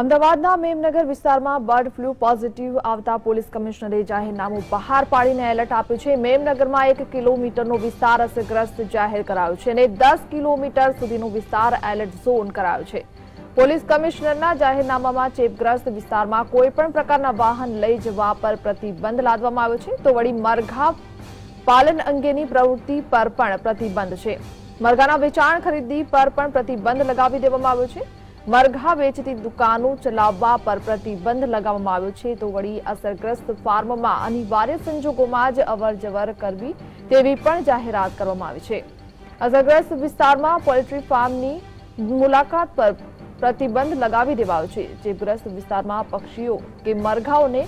અમદાવાદના મેમનગર વિસ્તારમાં bird flu positive આવતા પોલીસ કમિશનરે જાહેરનામું બહાર પાડીને એલર્ટ આપ્યું છે. મેમનગરમાં એક કિલોમીટરનો વિસ્તાર અસરગ્રસ્ત જાહેર કરાયો છે અને દસ કિલોમીટર સુધીનો વિસ્તાર એલર્ટ ઝોન કરાયો છે. પોલીસ કમિશનરના જાહેરનામામાં ચેપગ્રસ્ત વિસ્તારમાં કોઈપણ પ્રકારના વાહન લઈ જવા પર પ્રતિબંધ લાદવામાં આવ્યો છે. તો વળી મરઘા પાલન અંગેની પ્રવૃત્તિ પર પણ પ્રતિબંધ છે. મરઘાના વેચાણ ખરીદી પર પણ પ્રતિબંધ લગાવી દેવામાં આવ્યો છે. મરઘા વેચતી દુકાનો ચલાવવા પર પ્રતિબંધ લગાવવામાં આવ્યો છે તો વળી અસરગ્રસ્ત ફાર્મમાં અનિવાર્ય સંજોગોમાં જ અવરજવર કરવી તેવી પણ જાહેરાત કરવામાં આવી છે. અસરગ્રસ્ત વિસ્તારમાં પોલ્ટ્રી ફાર્મની મુલાકાત પર પ્રતિબંધ લગાવી દેવાયો છે. ચેપગ્રસ્ત વિસ્તારમાં પક્ષીઓ કે મરઘાઓને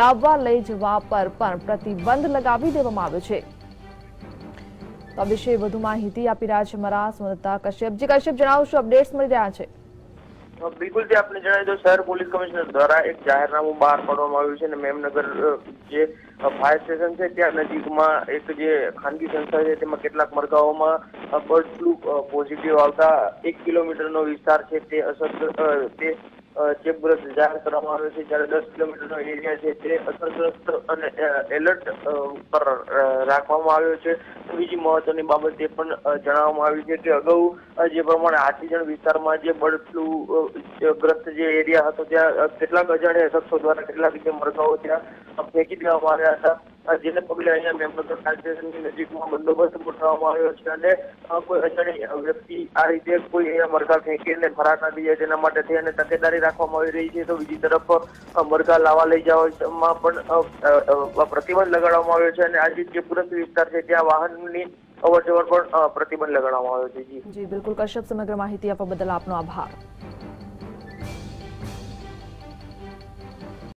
લાવવા લઈ જવા પર પણ પ્રતિબંધ લગાવી દેવામાં આવ્યો છે. આ વિશે વધુ માહિતી આપી રહ્યા છે મારા સંવાદદાતા કશ્યપજી કશ્યપ, જણાવશો, અપડેટ્સ મળી રહ્યા છે. બિલકુલ જે આપને જણાવી દો શહેર પોલીસ કમિશનર દ્વારા એક જાહેરનામું બહાર પાડવામાં આવ્યું છે અને મેમનગર જે ફાયર સ્ટેશન છે, ત્યાં નજીકમાં એક જે ખાનગી સંસ્થા છે, તેમાં કેટલાક મરઘાઓમાં બર્ડ ફ્લુ પોઝિટિવ આવતા એક કિલોમીટરનો વિસ્તાર છે, તે અસર તે ચેપગ્રસ્ત જાહેર કરવામાં આવ્યો છે, જ્યારે દસ કિલોમીટરનો એરિયા છે, તે અસરગ્રસ્ત અને એલર્ટ પર રાખવામાં આવ્યો છે. બીજી મહત્વની બાબત એ પણ જણાવવામાં આવી છે કે અગાઉ જે પ્રમાણે આટીજણ વિસ્તારમાં જે બર્ડ ફ્લુ ગ્રસ્ત જે એરિયા હતો, ત્યાં કેટલાક અજાણ્યા શખ્સો દ્વારા કેટલાક જે મરઘાઓ ત્યાં ફેંકી દેવામાં આવ્યા હતા. જેને પગલે અહીંયા મેમ્બર સ્ટેશનની નજીકમાં બંદોબસ્ત ગોઠવવામાં આવ્યો છે અને કોઈ અજાણી વ્યક્તિ આ રીતે કોઈ અહીંયા મરઘા ફેંકીને ફરાર ના થઈ જાય તેના માટે થઈ અને તકેદારી રાખવામાં આવી રહી છે તો બીજી તરફ મરઘા લાવવા લઈ જવામાં પણ પ્રતિબંધ લગાડવામાં આવ્યો છે અને આજે જે પુરસ્ત વિસ્તાર છે ત્યાં વાહનની અવર પણ પ્રતિબંધ લગાડવામાં આવ્યો છે. જી, બિલકુલ. કશ્યપ, સમગ્ર માહિતી આપવા બદલ આપનો આભાર.